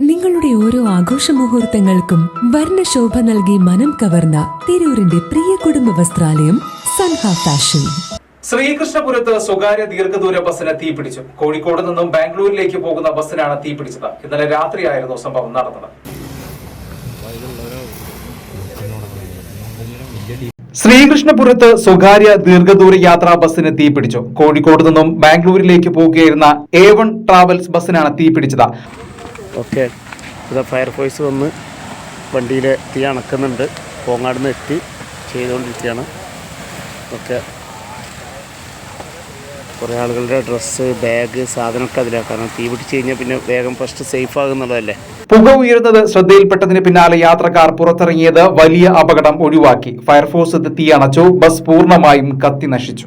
നിങ്ങളുടെ ഓരോ ആഘോഷ മുഹൂർത്തങ്ങൾക്കും വർണശോഭ നൽകി മനം കവർന്ന തിരൂരിന്റെ പ്രിയ കുടുംബ വസ്ത്രാലയം സൻഹ ഫാഷൻ. ശ്രീകൃഷ്ണപുരത്ത് സ്വകാര്യ ദീർഘദൂര ബസ്സിന് തീപിടിച്ചു കോഴിക്കോട് നിന്നും ബാംഗ്ലൂരിലേക്ക് പോകുന്ന ബസ്സിനാണ് തീപിടിച്ചത് ഇന്നലെ രാത്രിയായിരുന്നു സംഭവം നടന്നത്. ശ്രീകൃഷ്ണപുരത്ത് സ്വകാര്യ ദീർഘദൂര യാത്രാ ബസ്സിന് തീപിടിച്ചു കോഴിക്കോട് നിന്നും ബാംഗ്ലൂരിലേക്ക് പോകുകയായിരുന്ന എ വൺ ട്രാവൽസ് ബസ്സിനാണ് തീപിടിച്ചത് ഓക്കെ ഇത് ഫയർഫോഴ്സ് വന്ന് വണ്ടിയിൽ തീ അണക്കുന്നുണ്ട്. പോങ്ങാടുന്ന് എത്തി ചെയ്തുകൊണ്ടിരിക്കുകയാണ് ഓക്കെ കുറേ ആളുകളുടെ ഡ്രസ്സ് ബാഗ് സാധനമൊക്കെ അതിലാണ് കാരണം തീ പിടിച്ച് കഴിഞ്ഞാൽ പിന്നെ വേഗം ഫസ്റ്റ് സേഫ് ആകുന്നുള്ളതല്ലേ? പുക ഉയരുന്നത് ശ്രദ്ധയിൽപ്പെട്ടതിന് പിന്നാലെ യാത്രക്കാർ പുറത്തിറങ്ങിയത് വലിയ അപകടം ഒഴിവാക്കി. ഫയർഫോഴ്സ് തീ അണച്ചു ബസ് പൂർണമായും കത്തി നശിച്ചു.